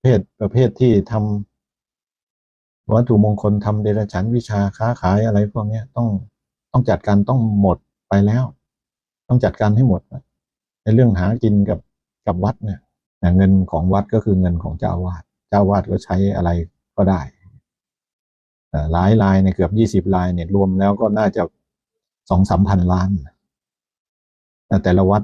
เพศประเภทที่ทำวัตถุมงคลทำเดรัจฉันวิชาค้าขายอะไรพวกเนี้ยต้องต้องจัดการต้องหมดไปแล้ว ต้องจัดการให้หมดในเรื่องหากินกับกับวัดเนี่ยเงินของวัดก็คือเงินของเจ้าอาวาสเจ้าอาวาสก็ใช้อะไรก็ได้หลายลายเนี่ยเกือบยี่สิบลายเนี่ยรวมแล้วก็น่าจะสองสามพันล้านแต่แต่ละวัด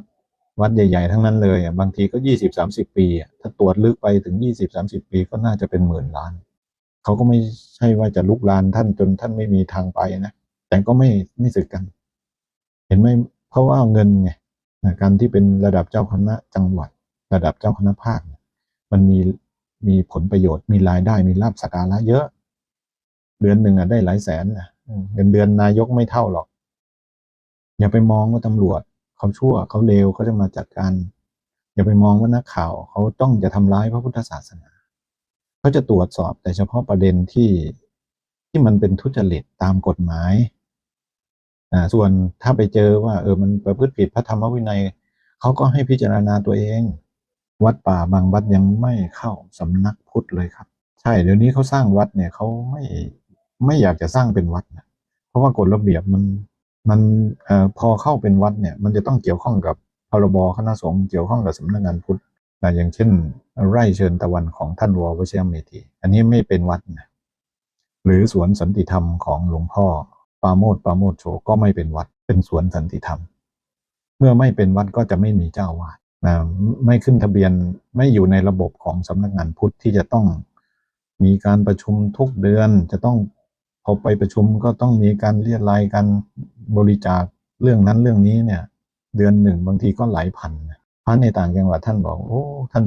วัดใหญ่ ๆ ทั้งนั้นเลยอะบางทีก็ยี่สิบสามสิบปีอะถ้าตรวจลึกไปถึงยี่สิบสามสิบปีก็น่าจะเป็นหมื่นล้าน เขาก็ไม่ใช่ว่าจะลุกลานท่านจนท่านไม่มีทางไปนะ แต่ก็ไม่ไม่สึกกัน เห็นไหมเพราะว่าเงินไงการที่เป็นระดับเจ้าคณะจังหวัด ระดับเจ้าคณะภาค มันมีมีผลประโยชน์มีรายได้มีลาบสการะเยอะ เดือนหนึ่งอะได้หลายแสนนะอืมเงินเดือนนายกไม่เท่าหรอก อย่าไปมองว่าตำรวจ เขาชั่วเขาเลวเขาจะมาจัดการอย่าไปมองว่านักข่าวเขาต้องจะทำร้ายพระพุทธศาสนาเขาจะตรวจสอบแต่เฉพาะประเด็นที่ที่มันเป็นทุจริตตามกฎหมายอ่าส่วนถ้าไปเจอว่าเออมันประพฤติผิดพระธรรมวินัยเขาก็ให้พิจารณาตัวเอง วัดป่าบางวัดยังไม่เข้าสำนักพุทธเลยครับ ใช่เดี๋ยวนี้เขาสร้างวัดเนี่ยเขาไม่ไม่อยากจะสร้างเป็นวัดนะเพราะว่ากฎระเบียบมัน มันอพอเข้าเป็นวัดเนี่ย มันจะต้องเกี่ยวข้องกับพรบคณะสงฆ์เกี่ยวข้องกับสำนักงานพุทธนะอย่างเช่น ไร่เชิญตะวันของท่านววชิรเมธีอันนี้ไม่เป็นวัดนะหรือสวนสันติธรรมของหลวงพ่อปาโมทปาโมทโชก็ไม่เป็นวัด เป็นสวนสันติธรรม เมื่อไม่เป็นวัดก็จะไม่มีเจ้าวาดนะไม่ขึ้นทะเบียนไม่อยู่ในระบบของสำนักงานพุทธที่จะต้องมีการประชุมทุกเดือนจะต้อง พอไปประชุมก็ต้องมีการเรียรายกันบริจาคเรื่องนั้นเรื่องนี้เนี่ย เดือนหนึ่งบางทีก็หลายพันพระในต่างจังหวัดท่านบอก โอ้ ท่าน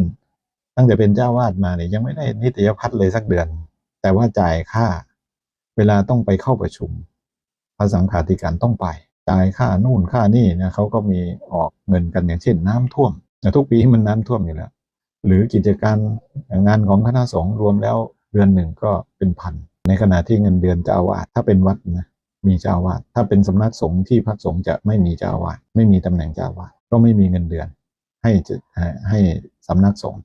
ตั้งแต่เป็นเจ้าวาดมาเนี่ยยังไม่ได้นิตยพัฒน์เลยสักเดือน แต่ว่าจ่ายค่า เวลาต้องไปเข้าประชุมพระสังฆาธิการต้องไปจ่ายค่านู่นค่านี่นะเขาก็มีออกเงินกันอย่างเช่นน้ำท่วมแต่ทุกปีมันน้ำท่วมอยู่แล้วหรือกิจการงานของคณะสงฆ์รวมแล้วเดือนหนึ่งก็เป็นพัน ในขณะที่เงินเดือนเจ้าอาวาสถ้าเป็นวัดนะมีเจ้าอาวาสถ้าเป็นสำนักสงฆ์ที่พระสงฆ์จะไม่มีเจ้าอาวาสไม่มีตำแหน่งเจ้าอาวาสก็ไม่มีเงินเดือน ให้ให้สำนักสงฆ์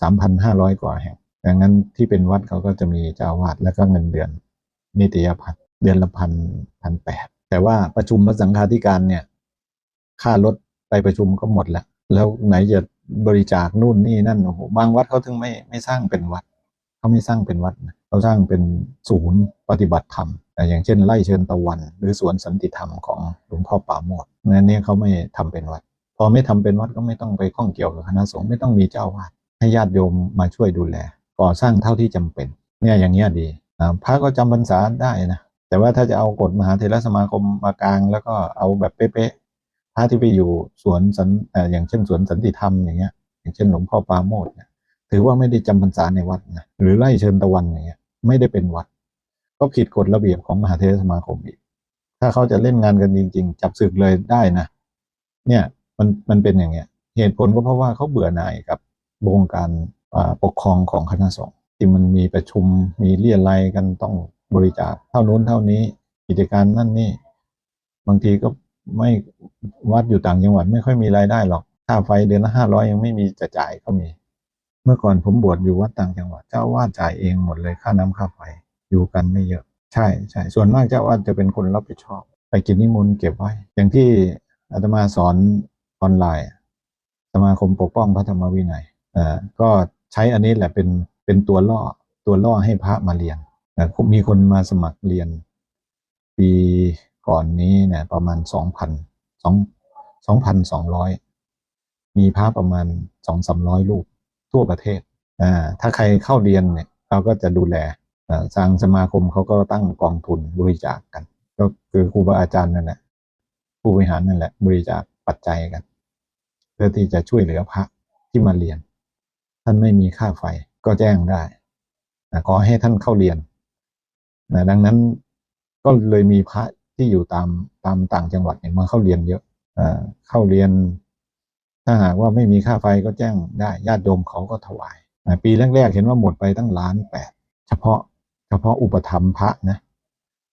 สามพันห้าร้อยกว่าแห่งดังนั้นที่เป็นวัดเขาก็จะมีเจ้าอาวาสแล้วก็เงินเดือน นิตยพัฒน์เดือนละพันพันแปดแต่ว่าประชุมพระสังฆาธิการเนี่ยค่ารถไปประชุมก็หมดแล้วแล้วไหนจะบริจาคนู่นนี่นั่นโอ้โหบางวัดเขาถึงไม่ไม่สร้างเป็นวัดเขาไม่สร้างเป็นวัดนะ เขาสร้างเป็นศูนย์ปฏิบัติธรรมอ่อย่างเช่นไร่เชิญตะวัน หรือสวนสันติธรรมของหลวงพ่อป่าโมดนั่นเนี่ยเขาไม่ทำเป็นวัด พอไม่ทำเป็นวัดก็ไม่ต้องไปข้องเกี่ยวกับคณะสงฆ์ไม่ต้องมีเจ้าวาดให้ญาติโยมมาช่วยดูแล ก่อสร้างเท่าที่จำเป็น เนี่ยอย่างเงี้ยดีพระก็จำพรรษาได้นะแต่ว่าถ้าจะเอากฎมหาเถรสมาคมมากลาง แล้วก็เอาแบบเป๊ะๆพระที่ไปอยู่สวนสันอย่างเช่นสวนสันติธรรมอย่างเงี้ย อย่างเช่นหลวงพ่อปาโมทเนี่ยถือว่าไม่ได้จำพรรษาในวัดนะหรือไล่เชิญตะวันอย่างเงี้ย ไม่ได้เป็นวัด ก็ผิดกฎระเบียบของมหาเถรสมาคมอีก ถ้าเขาจะเล่นงานกันจริง ๆ จับศึกเลยได้นะ เนี่ยมันมันเป็นอย่างเงี้ย เหตุผลก็เพราะว่าเขาเบื่อหน่ายกับวงการปกครองของคณะสงฆ์ที่มันมีประชุมมีเรียอะไรยกันต้องบริจาคเท่านู้นเท่านี้กิจการนั่นนี่ บางทีก็ไม่วัดอยู่ต่างจังหวัดไม่ค่อยมีรายได้หรอกค่าไฟเดือนละห้าร้อยยังไม่มีจะจ่ายก็มี เมื่อก่อนผมบวชอยู่วัดต่างจังหวัดเจ้าวาดจ่ายเองหมดเลยค่าน้ำค่าไฟอยู่กันไม่เยอะ ใช่ใช่ส่วนมากเจ้าวาดจะเป็นคนรับผิดชอบ ไปกินนิมนต์เก็บไว้ อย่างที่อาตมาสอนออนไลน์สมาคมปกป้องพระธรรมวินัยอ่าก็ใช้อันนี้แหละเป็นเป็นตัวล่อตัวล่อให้พระมาเรียนนะมีคนมาสมัครเรียน ปีก่อนนี้เนี่ยประมาณสองพันสองสองพันสองร้อยมีพระประมาณสองสามร้อยรูป ทั่วประเทศอ่าถ้าใครเข้าเรียนเนี่ยเราก็จะดูแลอ่าทางสมาคมเขาก็ตั้งกองทุนบริจาคกัน ก็คือครูบาอาจารย์นั่นแหละผู้บริหารนั่นแหละ บริจาคปัจจัยกัน เพื่อที่จะช่วยเหลือพระที่มาเรียน ท่านไม่มีค่าไฟก็แจ้งได้นะขอให้ท่านเข้าเรียนนะดังนั้นก็เลยมีพระที่อยู่ตามตามต่างจังหวัดเนี่ยมาเข้าเรียนเยอะอ่าเข้าเรียน ถ้าหากว่าไม่มีค่าไฟก็แจ้งได้ญาติโยมเขาก็ถวาย ปีแรกๆเห็นว่าหมดไปตั้งล้านแปดเฉพาะเฉพาะอุปธรรมพระนะ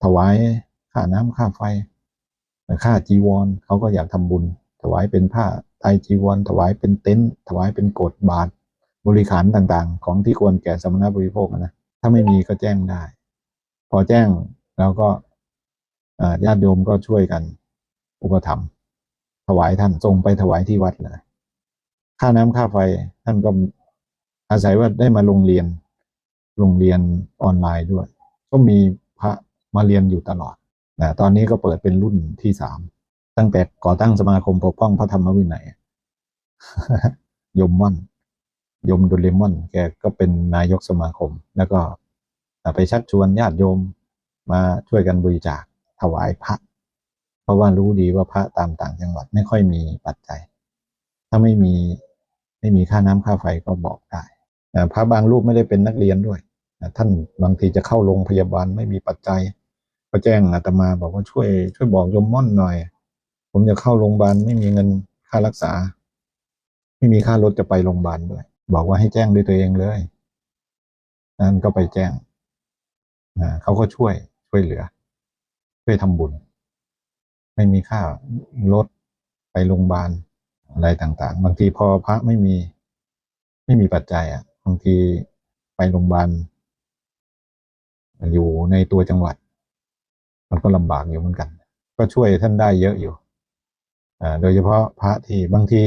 ถวายค่าน้ำค่าไฟค่าจีวรเขาก็อยากทำบุญ ถวายเป็นผ้าไตจีวร ถวายเป็นเต็นท์ถวายเป็นโกดบาท บริขารต่างๆ ของที่ควรแก่สมณบริโภคนะถ้าไม่มีก็แจ้งได้ พอแจ้งแล้วก็ญาติโยมก็ช่วยกันอุปถัมภ์ ถวายท่านส่งไปถวายที่วัดเลยค่าน้ำค่าไฟท่านก็อาศัยว่าได้มาโรงเรียนโรงเรียนออนไลน์ด้วย ก็มีพระมาเรียนอยู่ตลอดนะตอนนี้ก็เปิดเป็นรุ่นที่สามตั้งแต่ก่อตั้งสมาคมปกป้องพระธรรมวินัยยมม่อนยมโดเรมอน แกก็เป็นนายกสมาคม แล้วก็ไปชักชวนญาติโยมมาช่วยกันบริจาคถวายพระ เพราะว่ารู้ดีว่าพระตามต่างจังหวัดไม่ค่อยมีปัจจัย ถ้าไม่มีไม่มีค่าน้ำค่าไฟก็บอกได้พระบางรูปไม่ได้เป็นนักเรียนด้วยท่านบางทีจะเข้าโรงพยาบาลไม่มีปัจจัย ก็แจ้งอาตมาบอกว่าช่วย ช่วยบอกโยมม่อนหน่อย ผมจะเข้าโรงพยาบาลไม่มีเงินค่ารักษา ไม่มีค่ารถจะไปโรงพยาบาลด้วย บอกว่าให้แจ้งด้วยตัวเองเลยนั้นก็ไปแจ้งเขาก็ช่วยช่วยเหลือ ช่วยทำบุญ ไม่มีค่ารถไปโรงพยาบาลอะไรต่างๆ บางทีพอพระไม่มี ไม่มีปัจจัยอะ บางทีไปโรงพยาบาลอยู่ในตัวจังหวัด มันก็ลำบากอยู่เหมือนกัน ก็ช่วยท่านได้เยอะอยู่อ่าโดยเฉพาะพระที่บางที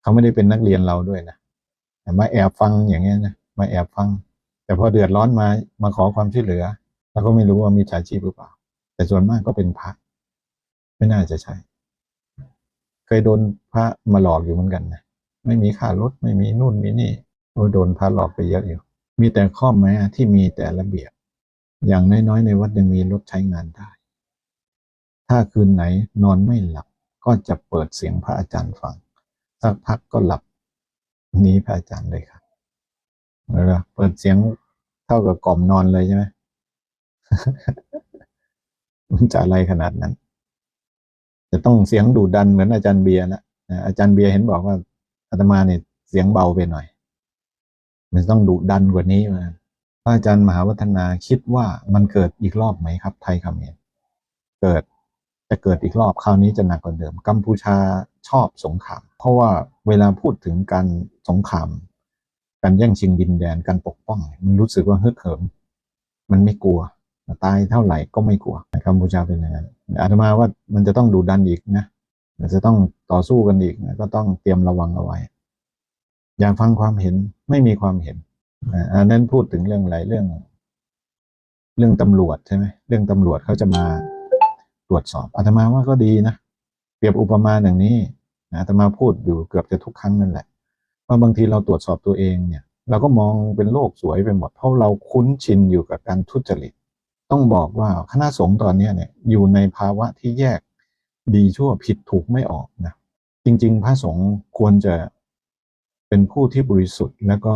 เขาไม่ได้เป็นนักเรียนเราด้วยนะแต่มาแอบฟังอย่างเงี้ยนะมาแอบฟัง แต่พอเดือดร้อนมามาขอความช่วยเหลือ แล้วก็ไม่รู้ว่ามีฉาชีพหรือเปล่า แต่ส่วนมากก็เป็นพระ ไม่น่าจะใช่ เคยโดนพระมาหลอกอยู่เหมือนกันนะไม่มีค่ารถไม่มีนู่นมีนี่โอ้โดนพระหลอกไปเยอะอยู่ มีแต่ข้อแม้ที่มีแต่ระเบียบ อย่างน้อยๆในวัดยังมีรถใช้งานได้ ถ้าคืนไหนนอนไม่หลับก็จะเปิดเสียงพระอาจารย์ฟังสักพักก็หลับนี้พระอาจารย์เลยครับเออเปิดเสียงเท่ากับกล่อมนอนเลยใช่ไหมมันจะอะไรขนาดนั้น จะต้องเสียงดุดันเหมือนอาจารย์เบียร์นะอาจารย์เบียร์เห็นบอกว่าอาตมาเนี่ยเสียงเบาไปหน่อย มันต้องดุดันกว่านี้มาพระอาจารย์มหาวัฒนาคิดว่ามันเกิดอีกรอบไหมครับ ไทยคำเขมรเกิดจะเกิดอีกรอบคราวนี้จะหนักกว่าเดิม กัมพูชาชอบสงคราม เพราะว่าเวลาพูดถึงการสงครามการแย่งชิงดินแดนการปกป้อง มันรู้สึกว่าฮึกเหิม มันไม่กลัว ตายเท่าไหร่ก็ไม่กลัวกัมพูชาเป็นอย่างนั้นอาตมาว่ามันจะต้องดูดันอีกนะจะต้องต่อสู้กันอีกนะก็ต้องเตรียมระวังเอาไว้ อย่าฟังความเห็นไม่มีความเห็นอันนั้นพูดถึงเรื่องอะไรเรื่อง เรื่องตำรวจใช่ไหมเรื่องตำรวจเขาจะมาตรวจสอบอาตมาว่าก็ดีนะเปรียบอุปมาอย่างนี้อาตมาพูดอยู่เกือบจะทุกครั้งนั่นแหละว่าบางทีเราตรวจสอบตัวเองเนี่ย เราก็มองเป็นโลกสวยไปหมดเพราะเราคุ้นชินอยู่กับการทุจริต ต้องบอกว่าคณะสงฆ์ตอนนี้เนี่ยอยู่ในภาวะที่แยกดีชั่วผิดถูกไม่ออกนะจริง ๆ พระสงฆ์ควรจะเป็นผู้ที่บริสุทธิ์ แล้วก็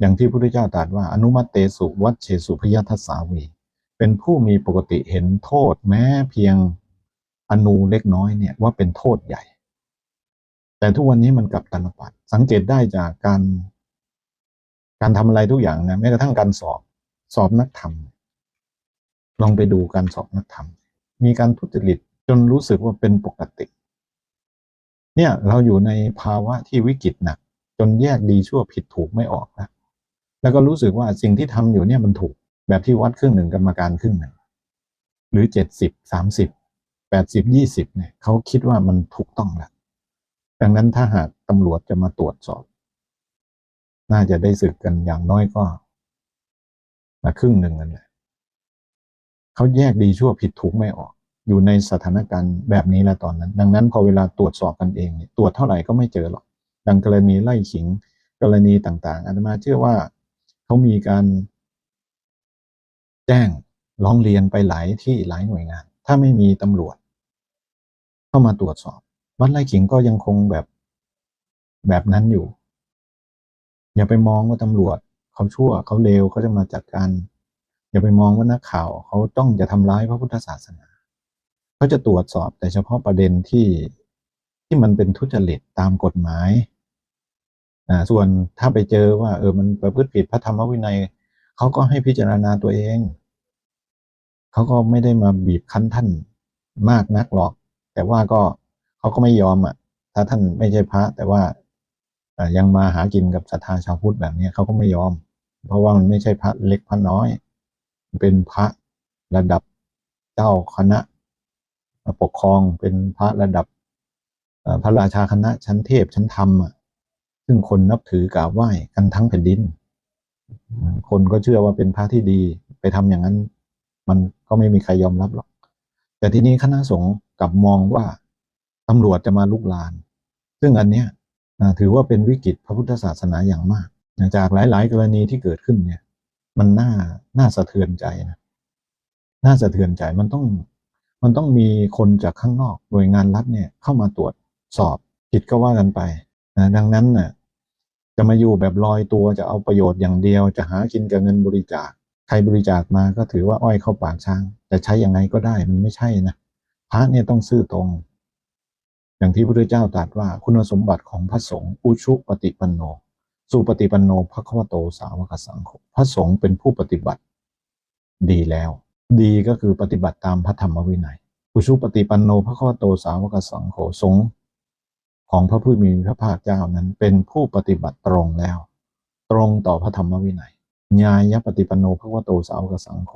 อย่างที่พระพุทธเจ้าตรัสว่าอนุมัตเตสุวัชเชสุพยทัสสาวีเป็นผู้มีปกติเห็นโทษแม้เพียงอนูเล็กน้อยเนี่ยว่าเป็นโทษใหญ่ แต่ทุกวันนี้มันกลับตลปัดสังเกตได้จากการ การทำอะไรทุกอย่างนะแม้กระทั่งการสอบสอบนักธรรม ลองไปดูการสอบนักธรรม มีการทุจริตจนรู้สึกว่าเป็นปกติ เนี่ยเราอยู่ในภาวะที่วิกฤตหนัก จนแยกดีชั่วผิดถูกไม่ออกนะแล้วก็รู้สึกว่าสิ่งที่ทำอยู่เนี่ยมันถูก แบบที่วัดครึ่งหนึ่งกรรมการครึ่งหนึ่งหรือเจ็ดสิบสามสิบแปดสิบยี่สิบเนี่ยเขาคิดว่ามันถูกต้องแล้วดังนั้นถ้าหากตำรวจจะมาตรวจสอบ น่าจะได้สึกกันอย่างน้อยก็ครึ่งหนึ่งนั่นแหละ เขาแยกดีชั่วผิดถูกไม่ออก อยู่ในสถานการณ์แบบนี้แล้วตอนนั้น ดังนั้นพอเวลาตรวจสอบกันเองเนี่ยตรวจเท่าไหร่ก็ไม่เจอหรอก ดังกรณีไล่ขิงกรณีต่างๆอาตมาเชื่อว่าเขามีการ แจ้งร้องเรียนไปหลายที่หลายหน่วยงาน ถ้าไม่มีตำรวจ เข้ามาตรวจสอบ วัดไร่ขิงก็ยังคงแบบแบบนั้นอยู่ อย่าไปมองว่าตำรวจเขาชั่วเขาเลวเขาจะมาจัดการ อย่าไปมองว่านักข่าวเขาต้องจะทำร้ายพระพุทธศาสนาเขาจะตรวจสอบแต่เฉพาะประเด็นที่ที่มันเป็นทุจริตตามกฎหมายอ่าส่วนถ้าไปเจอว่า เออมันประพฤติผิดพระธรรมวินัยเขาก็ให้พิจารณาตัวเองเขาก็ไม่ได้มาบีบคั้นท่านมากนักหรอก แต่ว่าก็เขาก็ไม่ยอมอะ ถ้าท่านไม่ใช่พระ แต่ว่ายังมาหากินกับศรัทธาชาวพุทธแบบนี้เขาก็ไม่ยอม เพราะว่ามันไม่ใช่พระเล็กพระน้อย เป็นพระระดับเจ้าคณะ ปกครองเป็นพระระดับพระราชาคณะชั้นเทพชั้นธรรมอะซึ่งคนนับถือกราบไหว้กันทั้งแผ่นดิน คนก็เชื่อว่าเป็นพระที่ดีไปทำอย่างนั้น มันก็ไม่มีใครยอมรับหรอก แต่ทีนี้คณะสงฆ์กลับมองว่าตำรวจจะมาลุกลาน ซึ่งอันเนี้ยถือว่าเป็นวิกฤตพระพุทธศาสนาอย่างมากจากหลาย ๆ กรณีที่เกิดขึ้นเนี่ย มันน่าน่าสะเทือนใจนะน่าสะเทือนใจมันต้องมันต้องมีคนจากข้างนอกหน่วยงานรัฐเนี่ยเข้ามาตรวจสอบผิดก็ว่ากันไปนะดังนั้นน่ะจะมาอยู่แบบลอยตัวจะเอาประโยชน์อย่างเดียว จะหากินกับเงินบริจาคใครบริจาคมาก็ถือว่าอ้อยเข้าปากช้างจะใช้ยังไงก็ได้มันไม่ใช่นะพระเนี่ยต้องซื่อตรง อย่างที่พระพุทธเจ้าตรัสว่าคุณสมบัติของพระสงฆ์อุชุปฏิปันโน สุปฏิปันโนภควโตสาวกสังโฆพระสงฆ์เป็นผู้ปฏิบัติ ดีแล้ว ดีก็คือปฏิบัติตามพระธรรมวินัยอุชุปฏิปันโนภควโตสาวกสังโฆสงฆ์ของพระผู้มีพระภาคเจ้านั้นเป็นผู้ปฏิบัติตรงแล้ว ตรงต่อพระธรรมวินัยญาญปฏิปันโนภควโตสาวกสังโฆ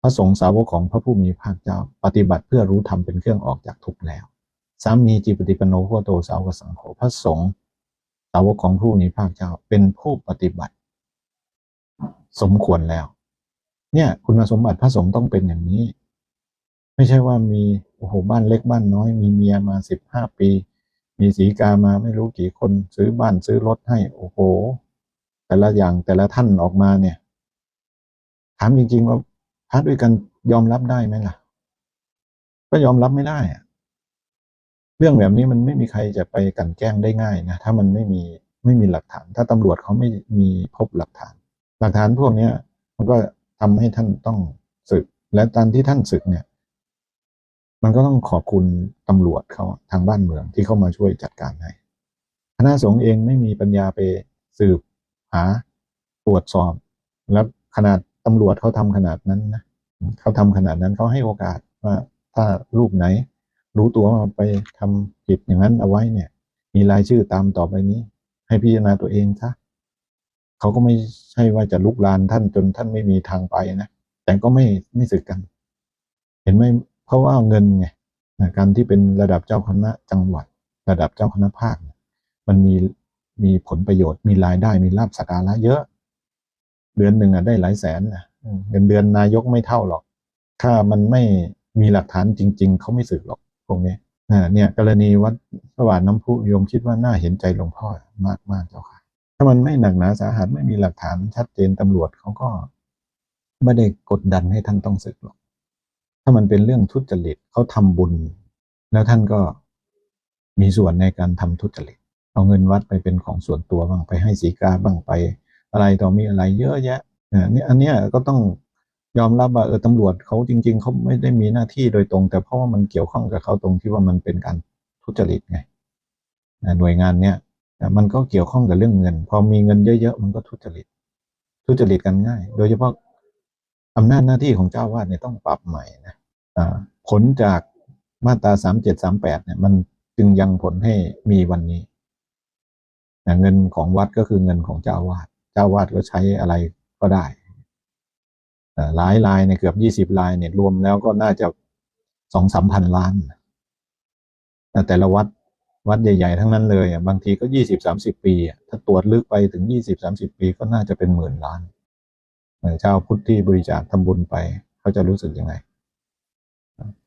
พระสงฆ์สาวกของพระผู้มีพระภาคเจ้า ปฏิบัติเพื่อรู้ธรรมเป็นเครื่องออกจากทุกข์แล้วสามีจิปฏิปันโนโคโตสาวกสังโฆพระสงฆ์าวกของผู้นี้ภาคเจ้าเป็นผู้ปฏิบัติ สมควรแล้ว เนี่ย คุณสมบัติพระสงฆ์ต้องเป็นอย่างนี้ ไม่ใช่ว่ามีโอ้โหบ้านเล็กบ้านน้อย มีเมียมาสิบห้าปี มีสีกามาไม่รู้กี่คนซื้อบ้านซื้อรถให้ โอ้โห แต่ละอย่างแต่ละท่านออกมาเนี่ย ถามจริงๆว่าพระด้วยกันยอมรับได้ไหมล่ะ ก็ยอมรับไม่ได้อะ เรื่องแบบนี้มันไม่มีใครจะไปกันแกล้งได้ง่ายนะถ้ามันไม่มีไม่มีหลักฐาน ถ้าตำรวจเขาไม่มีพบหลักฐาน หลักฐานพวกเนี้ยมันก็ทำให้ท่านต้องศึก และตอนที่ท่านศึกเนี่ย มันก็ต้องขอบคุณตำรวจเขาทางบ้านเมืองที่เข้ามาช่วยจัดการให้คณะสงฆ์เองไม่มีปัญญาไปสืบหาตรวจสอบ แล้วขนาดตำรวจเขาทำขนาดนั้นนะเขาทำขนาดนั้นเขาให้โอกาสว่าถ้ารูปไหน รู้ตัวว่าไปทำผิดอย่างนั้นเอาไว้เนี่ย มีรายชื่อตามต่อไปนี้ ให้พิจารณาตัวเองซะเขาก็ไม่ใช่ว่าจะลุกลานท่านจนท่านไม่มีทางไปนะแต่ก็ไม่ไม่สึกกัน เห็นไหมเพราะว่าเงินไงการที่เป็นระดับเจ้าคณะจังหวัด ระดับเจ้าคณะภาค มันมีมีผลประโยชน์มีรายได้มีลาบสกการะเยอะ เดือนหนึ่งอะได้หลายแสนนะเงินเดือนนายกไม่เท่าหรอก ถ้ามันไม่มีหลักฐานจริง ๆเขาไม่สึกหรอก พวกนี้เนี่ยกรณีวัดสว่านน้ำพุโยมคิดว่าน่าเห็นใจหลวงพ่อมากมากเจ้าค่ะ ถ้ามันไม่หนักหนาสาหัสไม่มีหลักฐานชัดเจนตำรวจเขาก็ไม่ได้กดดันให้ท่านต้องสึกหรอก ถ้ามันเป็นเรื่องทุจริตเขาทำบุญ แล้วท่านก็มีส่วนในการทำทุจริต เอาเงินวัดไปเป็นของส่วนตัวบ้างไปให้สีกาบ้างไป อะไรต่อมีอะไรเยอะแยะเนี่ยอันนี้ก็ต้อง ยอมรับว่าเออตำรวจเขาจริง ๆเขาไม่ได้มีหน้าที่โดยตรง แต่เพราะว่ามันเกี่ยวข้องกับเขาตรงที่ว่ามันเป็นการทุจริตไงหน่วยงานเนี้ยมันก็เกี่ยวข้องกับเรื่องเงิน พอมีเงินเยอะๆมันก็ทุจริต ทุจริตกันง่าย โดยเฉพาะอำนาจหน้าที่ของเจ้าวาดเนี่ยต้องปรับใหม่นะผลจากมาตราสามเจ็ดสามแปดเนี่ย มันจึงยังผลให้มีวันนี้เงินของวัดก็คือเงินของเจ้าวาด เจ้าวาดก็ใช้อะไรก็ได้ หลายลายเนี่ยเกือบยี่สิบลายเนี่ยรวมแล้วก็น่าจะสองสามพันล้านแต่ละวัดวัดใหญ่ๆทั้งนั้นเลยบางทีก็ยี่สิบสามสิบปี ถ้าตรวจลึกไปถึงยี่สิบสามสิบปีก็น่าจะเป็นหมื่นล้านเจ้าพุทธที่บริจาคทำบุญไป เขาจะรู้สึกยังไง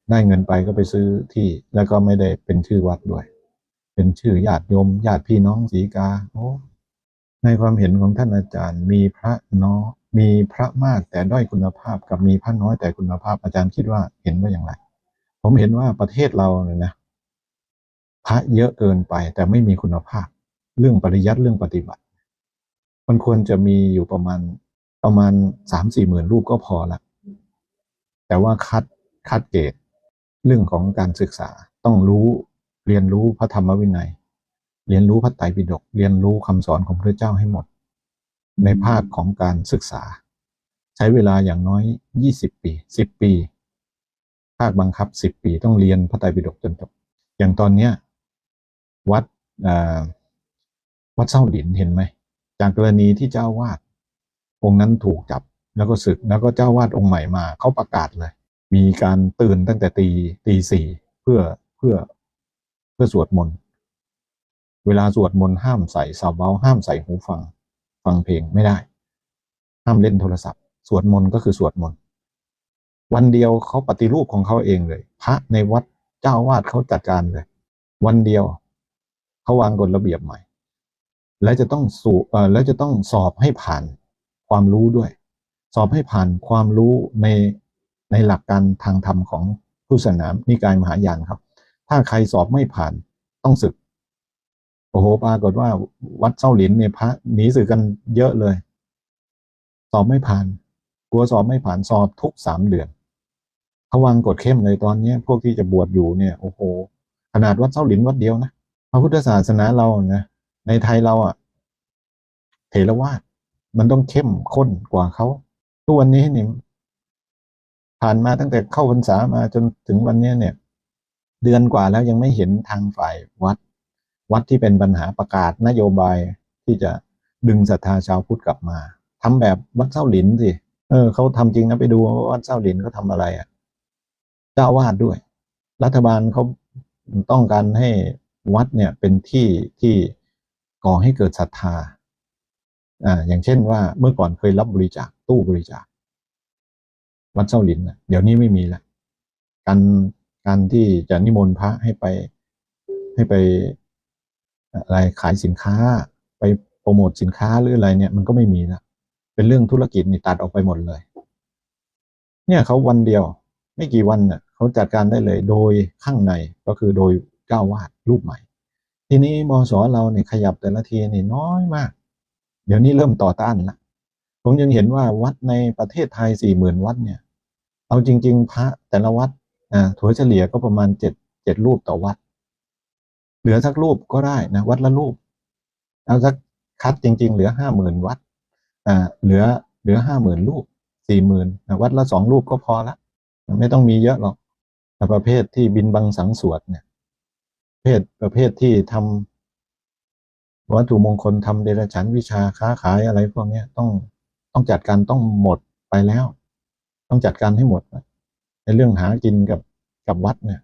ได้เงินไปก็ไปซื้อที่แล้วก็ไม่ได้เป็นชื่อวัดด้วย เป็นชื่อญาติโยมญาติพี่น้องสีกาโอ้ในความเห็นของท่านอาจารย์มีพระน้อ มีพระมากแต่ด้อยคุณภาพกับมีพระน้อยแต่คุณภาพอาจารย์คิดว่าเห็นว่าอย่างไร ผมเห็นว่าประเทศเราเนี่ยนะพระเยอะเกินไปแต่ไม่มีคุณภาพ เรื่องปริยัติเรื่องปฏิบัติ มันควรจะมีอยู่ประมาณประมาณสามสี่หมื่นรูปก็พอละแต่ว่าคัดคัดเกตเรื่องของการศึกษาต้องรู้เรียนรู้พระธรรมวินัย เรียนรู้พระไตรปิฎกเรียนรู้คำสอนของพระเจ้าให้หมด ในภาคของการศึกษา ใช้เวลาอย่างน้อย 20 ปี 10 ปี ภาคบังคับ 10 ปีต้องเรียนพระไตรปิฎกจนจบอย่างตอนเนี้ยวัดวัดเส้าหลินเห็นไหม จากกรณีที่เจ้าวาดองค์นั้นถูกจับแล้วก็ศึกแล้วก็เจ้าวาดองค์ใหม่มาเขาประกาศเลย มีการตื่นตั้งแต่ตีตีสี่เพื่อเพื่อเพื่อสวดมนต์เวลาสวดมนต์ห้ามใส่ซาวเบาห้ามใส่หูฟัง ฟังเพลงไม่ได้ ห้ามเล่นโทรศัพท์ สวดมนต์ก็คือสวดมนต์วันเดียวเขาปฏิรูปของเขาเองเลย พระในวัดเจ้าวาดเขาจัดการเลย วันเดียวเขาวางกฎระเบียบใหม่ และจะต้องสู่แล้วจะต้องสอบให้ผ่านความรู้ด้วย สอบให้ผ่านความรู้ในในหลักการทางธรรมของพุทธศาสนานิกายมหายานครับ ถ้าใครสอบไม่ผ่านต้องศึก โอ้โหปรากฏว่าวัดเส้าหลินเนี่ยพระหนีศึกกันเยอะเลย สอบไม่ผ่าน กลัวสอบไม่ผ่านสอบทุกสามเดือนเขาวางกฎเข้มเลยตอนเนี้ยพวกที่จะบวชอยู่เนี่ยโอ้โห ขนาดวัดเส้าหลินวัดเดียวนะพระพุทธศาสนาเรานะในไทยเราอะเถรวาทมันต้องเข้มข้นกว่าเขาทุกวันนี้นี่ผ่านมาตั้งแต่เข้าพรรษามาจนถึงวันนี้เนี่ย เดือนกว่าแล้วยังไม่เห็นทางฝ่ายวัด วัดที่เป็นปัญหาประกาศนโยบายที่จะดึงศรัทธาชาวพุทธกลับมาทำแบบวัดเส้าหลินสิเออเขาทำจริงนะไปดูวัดเส้าหลินเขาทำอะไรอะเจ้าวาดด้วย รัฐบาลเขาต้องการให้วัดเนี่ยเป็นที่ที่ก่อให้เกิดศรัทธาอ่าอย่างเช่นว่าเมื่อก่อนเคยรับบริจาคตู้บริจาค วัดเส้าหลินนะเดี๋ยวนี้ไม่มีล้วการการที่จะนิมนต์พระให้ไปให้ไป อะไรขายสินค้าไปโปรโมทสินค้าหรืออะไรเนี่ยมันก็ไม่มีล้วเป็นเรื่องธุรกิจนี่ตัดออกไปหมดเลย เนี่ยเขาวันเดียว ไม่กี่วันน่ะเขาจัดการได้เลยโดยข้างในก็คือโดยเจ้าวาดรูปใหม่ ทีนี้มสเราเนี่ยขยับแต่ละทีนี่น้อยมาก เดี๋ยวนี้เริ่มต่อต้านละผมยังเห็นว่าวัดในประเทศไทยสี่หมื่นวัดเนี่ย เอาจริง ๆ พระแต่ละวัดอ่าถัวเฉลี่ยก็ประมาณเจ็ดเจ็ดรูปต่อวัด เหลือสักรูปก็ได้นะวัดละรูปเอาสักคัดจริง ๆ เหลือห้าหมื่นวัดอ่าเหลือเหลือห้าหมื่นรูปสี่หมื่นวัดละสองรูปก็พอละไม่ต้องมีเยอะหรอกแต่ประเภทที่บินบังสังสวดเนี่ยประเภทประเภทที่ทำวัตถุมงคลทำเดรัจฉานวิชาค้าขายอะไรพวกเนี้ยต้องต้องจัดการต้องหมดไปแล้ว ต้องจัดการให้หมด ในเรื่องหากินกับกับวัดเนี่ย